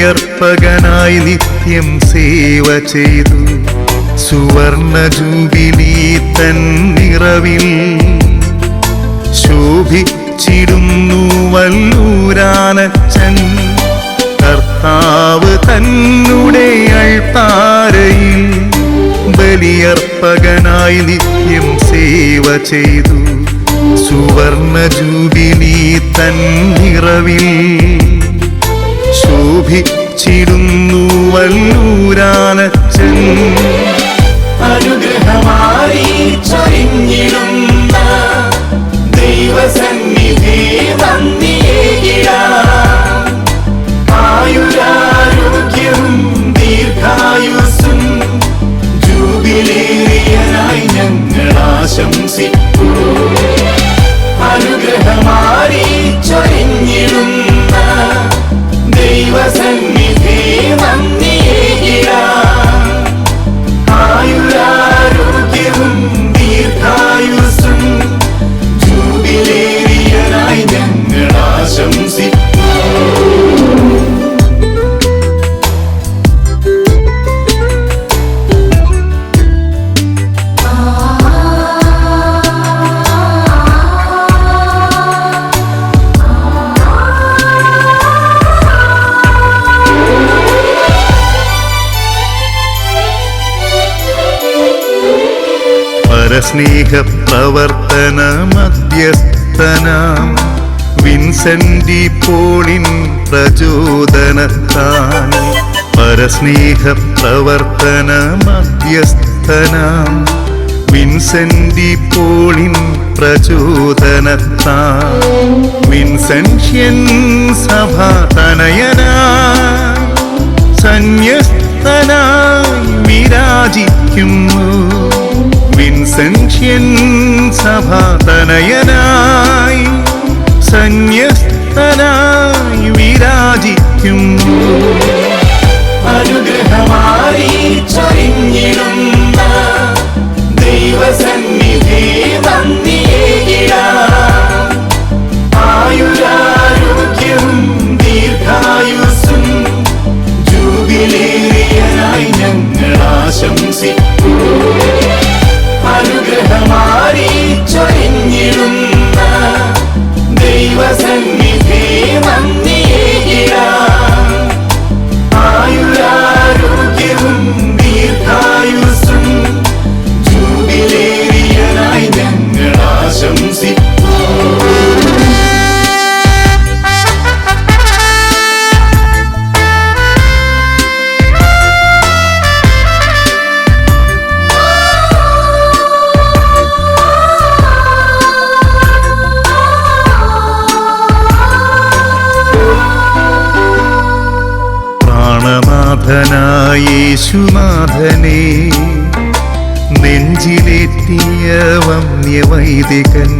ബലിയർപ്പകനായി നിത്യം സേവ ചെയ്തു. സുവർണ ജൂബിലി തൻ നിറവിൽ ശോഭിച്ചിടുന്നു വല്ലൂരാനച്ചൻ. കർത്താവ് തന്നുടെ അൾത്താരയിൽ ബലിയർപ്പകനായി നിത്യം സേവ ചെയ്തു. സുവർണ ജൂബിലി തൻ നിറവിൽ ശോഭിച്ചിടുന്നു വല്ലൂരാനച്ചൻ. പരസ്നേഹ പ്രവർത്തന മധ്യസ്ഥനാം വിൻസെന്റി പോളിൻ പ്രചോദനത്താൻ പരസ്നേഹ പ്രവർത്തന മധ്യസ്ഥനാം വിൻസെന്റി പോളിൻ പ്രചോദനത്താൻ വിൻസെൻഷ്യൻ സഭ തനയനാ സന്യസ്തനായി വിരാജിക്കുന്നു. വിൻസെൻഷ്യൻ സഭാതനയനായി സന്യസ്തനായി വിരാജിക്കുന്നു യേശുനാഥനെ നെഞ്ചിലേറ്റിയ വന്യവൈദികൻ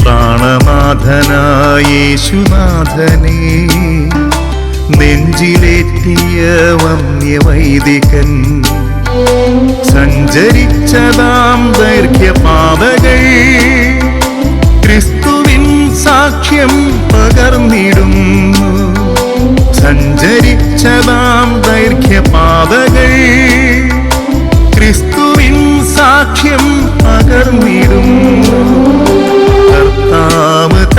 പ്രാണനാഥനായേശുനാഥനെ നെഞ്ചിലെത്തിയ വന്യവൈദികൻ സഞ്ചരിച്ചതാം ദൈർഘ്യപാതകൾ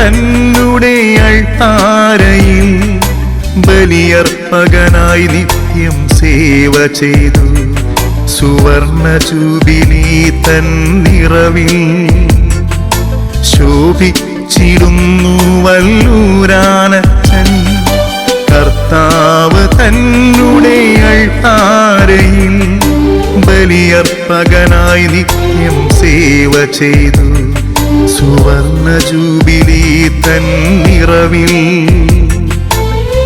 തന്നുടെ അൾത്താരയിൽ ബലിയർപ്പകനായി നിത്യം സേവ ചെയ്തു. സുവർണ ജൂബിലി തൻ നിറവിൽ ശോഭിച്ചിടുന്നു വല്ലൂരാനച്ചൻ കർത്താവ് തന്നുടെ അൾത്താരയിൽ ബലിയർപ്പകനായി നിത്യം സേവ ചെയ്തു. സുവർണ ജൂബിലി തന്നിറവിൽ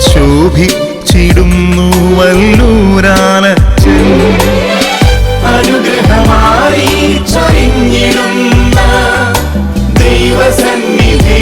ശോഭിച്ചിടുന്നു വല്ലൂരാന അനുഗ്രഹമായി ദൈവസന്നിധി